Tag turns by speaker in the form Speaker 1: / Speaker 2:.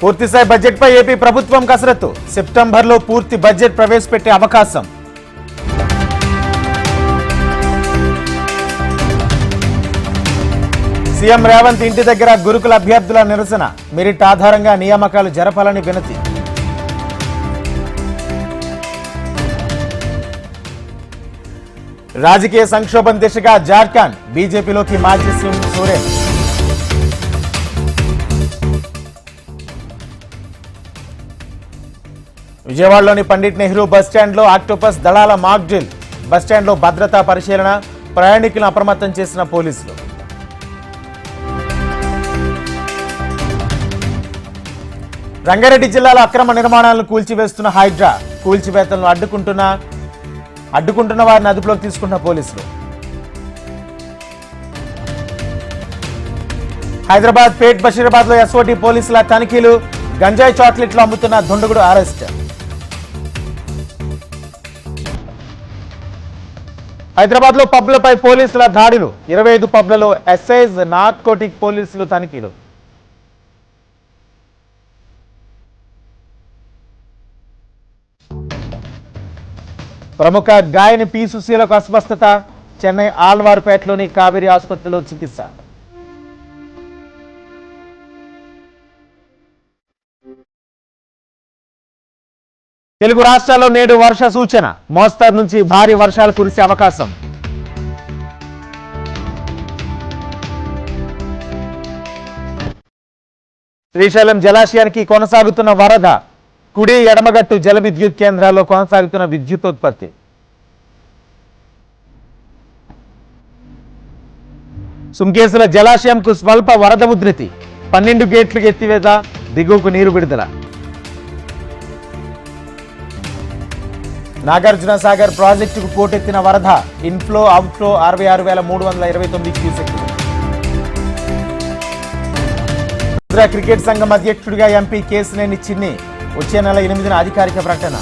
Speaker 1: పూర్తిస్థాయి బడ్జెట్పై ఏపీ ప్రభుత్వం కసరత్తు. సెప్టెంబర్లో పూర్తి బడ్జెట్ ప్రవేశపెట్టే అవకాశం. సీఎం రేవంత్ ఇంటి దగ్గర గురుకుల అభ్యర్థుల నిరసన. మెరిట్ ఆధారంగా నియామకాలు జరపాలని వినతి. రాజకీయ సంక్షోభం దిశగా జార్ఖండ్. బీజేపీలోకి మాజీ సీఎం సోరెన్ విజయవాడలోని పండిట్ నెహ్రూ బస్టాండ్లో ఆక్టోపస్ దళాల మాక్ డ్రిల్ బస్టాండ్లో భద్రతా పరిశీలన ప్రయాణికులను అప్రమత్తం చేసిన పోలీసులు. రంగారెడ్డి జిల్లాలో అక్రమ నిర్మాణాలను కూల్చివేస్తున్న హైడ్రా కూల్చివేతలను అడ్డుకుంటున్న అడ్డుకుంటున్న వారిని అదుపులోకి తీసుకున్న పోలీసులు. హైదరాబాద్ పేట్ బషీరాబాద్లో ఎస్ఓటి పోలీసుల తనిఖీలు గంజాయి చాక్లెట్లు అమ్ముతున్న దుండగుడు అరెస్ట్. హైదరాబాద్లో పబ్లపై పోలీసుల దాడులు. ఇరవై ఐదు పబ్లలో ఎస్ఐజ్ నార్కోటిక్ పోలీసులు తనిఖీలు. ప్రముఖ గాయని పి సుశీలకు అస్వస్థత. చెన్నై ఆల్వార్పేటలోని కావేరీ ఆసుపత్రిలో చికిత్స. తెలుగు రాష్ట్రాల్లో నేడు వర్ష సూచన. మోస్తరు నుంచి భారీ వర్షాలు కురిసే అవకాశం. శ్రీశైలం జలాశయానికి కొనసాగుతున్న వరద. కుడి ఎడమగట్టు జల విద్యుత్ కేంద్రాల్లో కొనసాగుతున్న విద్యుత్ ఉత్పత్తి సుంకేసుల జలాశయంకు స్వల్ప వరద ఉధృతి. పన్నెండు గేట్లు ఎత్తివేత దిగువకు నీరు విడుదల. నాగార్జున సాగర్ ప్రాజెక్టుకు పోటెత్తిన వరద. ఇన్ఫ్లో అవుట్ఫ్లో అరవై ఆరు వేల మూడు వందల ఇరవై తొమ్మిది క్యూసెక్లు. క్రికెట్ సంఘం అధ్యక్షుడిగా ఎంపీ కేసునేని చిన్ని వచ్చే నెల ఎనిమిదిన అధికారిక ప్రకటన.